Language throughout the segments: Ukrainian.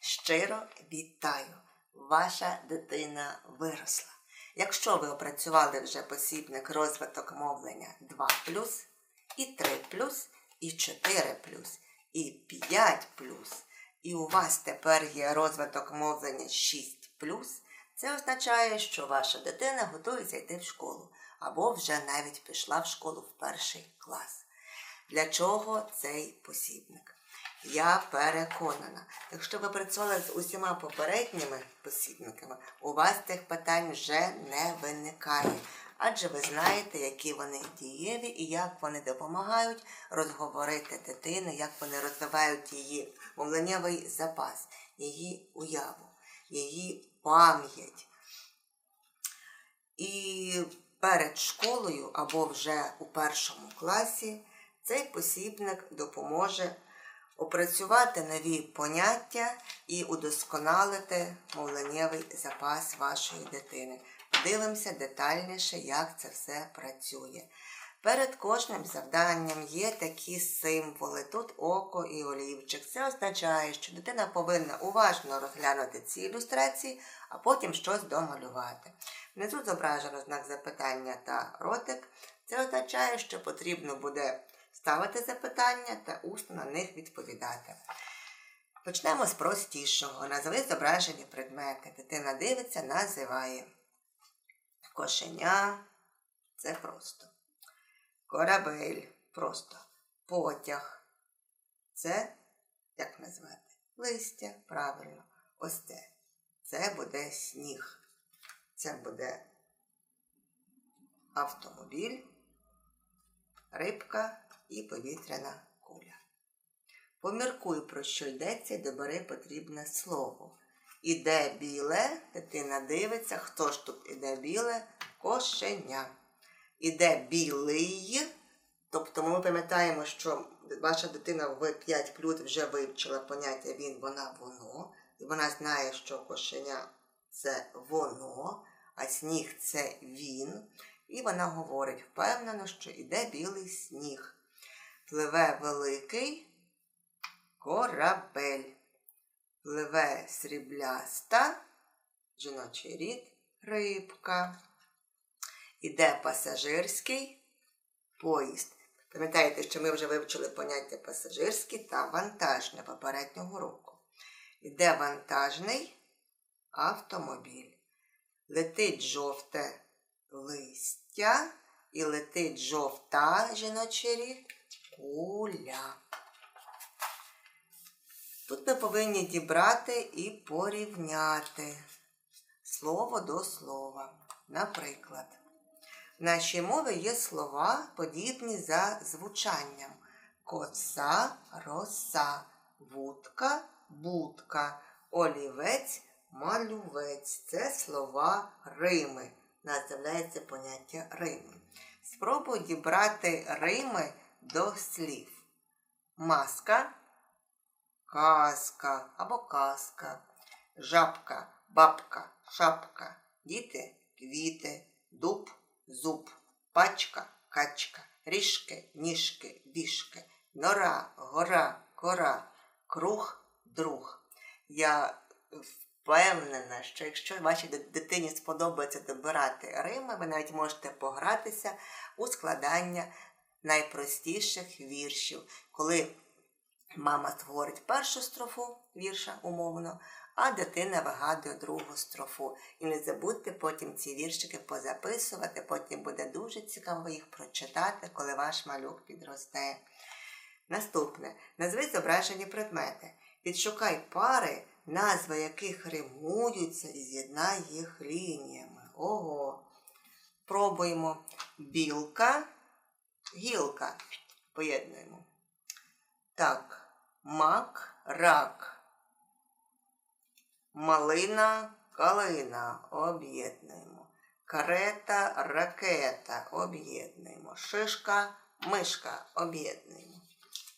Щиро вітаю! Ваша дитина виросла. Якщо ви опрацювали вже посібник розвиток мовлення 2, і 3, і 4, і 5, і у вас тепер є розвиток мовлення 6, це означає, що ваша дитина готується йти в школу або вже навіть пішла в школу в перший клас. Для чого цей посібник? Я переконана, якщо ви працювали з усіма попередніми посібниками, у вас цих питань вже не виникає. Адже ви знаєте, які вони дієві і як вони допомагають розговорити дитину, як вони розвивають її мовленнєвий запас, її уяву, її пам'ять. І перед школою або вже у першому класі цей посібник допоможе опрацювати нові поняття і удосконалити мовленнєвий запас вашої дитини. Дивимося детальніше, як це все працює. Перед кожним завданням є такі символи. Тут око і олівчик. Це означає, що дитина повинна уважно розглянути ці ілюстрації, а потім щось домалювати. Внизу зображено знак запитання та ротик. Це означає, що потрібно буде ставити запитання та усно на них відповідати. Почнемо з простішого. Назви зображені предмети. Дитина дивиться, називає. Кошеня це просто. Корабель просто. Потяг. Це, як назвати? Листя, правильно. Ось це. Це буде сніг. Це буде автомобіль, рибка і повітряна куля. Поміркуй, про що йдеться, і добери потрібне слово. Іде біле, дитина дивиться, хто ж тут іде біле? Кошеня. Іде білий. Тобто ми пам'ятаємо, що ваша дитина в 5 плюс вже вивчила поняття він, вона, воно. І вона знає, що кошеня це воно, а сніг це він. І вона говорить впевнено, що іде білий сніг. Пливе великий корабель. Пливе срібляста, жіночий рід, рибка. Іде пасажирський поїзд. Пам'ятаєте, що ми вже вивчили поняття пасажирський та вантажне попереднього року. Іде вантажний автомобіль. Летить жовте листя і летить жовта жіночий рід куля. Тут ми повинні дібрати і порівняти слово до слова. Наприклад, в нашій мові є слова, подібні за звучанням коса, роса, вудка, будка, олівець, малювець. Це слова Рими. Називається поняття Рими. Спробуй дібрати Рими до слів. Маска казка або казка, жабка, бабка, шапка, діти, квіти, дуб, зуб, пачка, качка, ріжки, ніжки, вішки, нора, гора, кора, круг, друг. Я впевнена, що якщо вашій дитині сподобається добирати Рими, ви навіть можете погратися у складання найпростіших віршів, коли Мама створить першу строфу вірша умовно, а дитина вигадує другу строфу. І не забудьте потім ці віршики позаписувати, потім буде дуже цікаво їх прочитати, коли ваш малюк підросте. Наступне. Назви зображені предмети. Відшукай пари, назви яких римуються і з'єднай їх лініями. Ого. Пробуємо білка, гілка. Поєднуємо. Так, мак, рак. Малина, калина. Об'єднуємо. Карета, ракета. Об'єднуємо. Шишка, мишка. Об'єднуємо.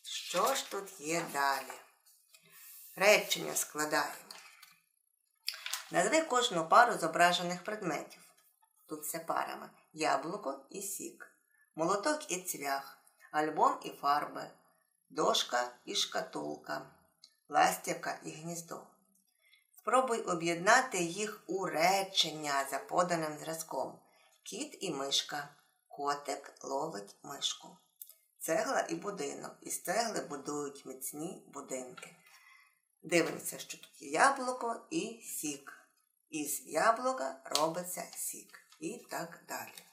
Що ж тут є далі? Речення складаємо. Назви кожну пару зображених предметів. Тут все парами. Яблуко і сік, молоток і цвях, альбом і фарби дошка і шкатулка, ластівка і гніздо. Спробуй об'єднати їх у речення за поданим зразком. Кіт і мишка. Котик ловить мишку. Цегла і будинок. Із цегли будують міцні будинки. Дивимося, що тут яблуко і сік. Із яблука робиться сік. І так далі.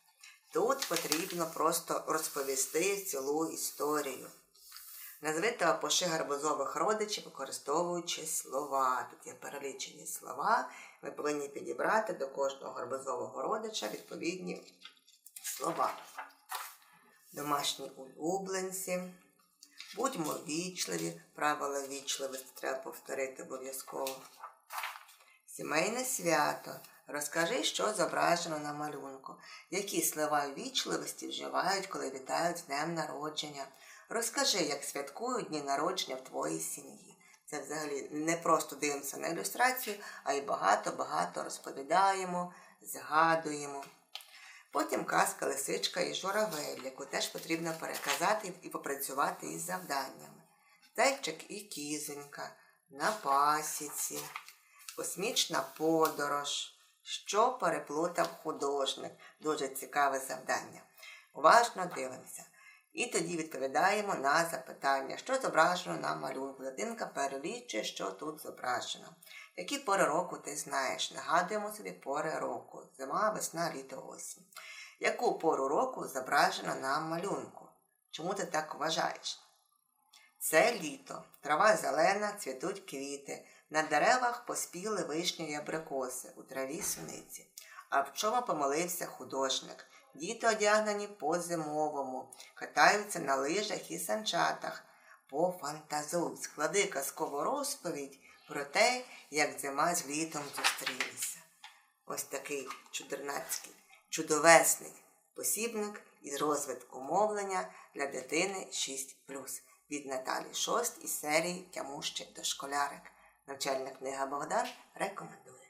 Тут потрібно просто розповісти цілу історію. Назви та опиши гарбузових родичів, використовуючи слова. Тут є перелічені слова. Ми повинні підібрати до кожного гарбузового родича відповідні слова. Домашні улюбленці. Будьмо вічливі. Правила вічливості треба повторити обов'язково. Сімейне свято. Розкажи, що зображено на малюнку. Які слова вічливості вживають, коли вітають днем народження. Розкажи, як святкують дні народження в твоїй сім'ї. Це взагалі не просто дивимося на ілюстрацію, а й багато-багато розповідаємо, згадуємо. Потім казка лисичка і журавель, яку теж потрібно переказати і попрацювати із завданнями. Зайчик і кізонька, на пасіці, космічна подорож, що переплутав художник. Дуже цікаве завдання. Уважно дивимося. І тоді відповідаємо на запитання, що зображено на малюнку. Дитинка перелічує, що тут зображено. Які пори року ти знаєш? Нагадуємо собі пори року. Зима, весна, літо, осінь. Яку пору року зображено на малюнку? Чому ти так вважаєш? Це літо. Трава зелена, цвітуть квіти. На деревах поспіли вишні й абрикоси, у траві суниці. А в чому помилився художник? Діти одягнені по-зимовому, катаються на лижах і санчатах. Пофантазуй, склади казкову розповідь про те, як зима з літом зустрілися. Ось такий чудернацький, чудовесний посібник із розвитку мовлення для дитини 6 від Наталі Шост із серії Тямущий дошколярик. Навчальна книга Богдан рекомендує.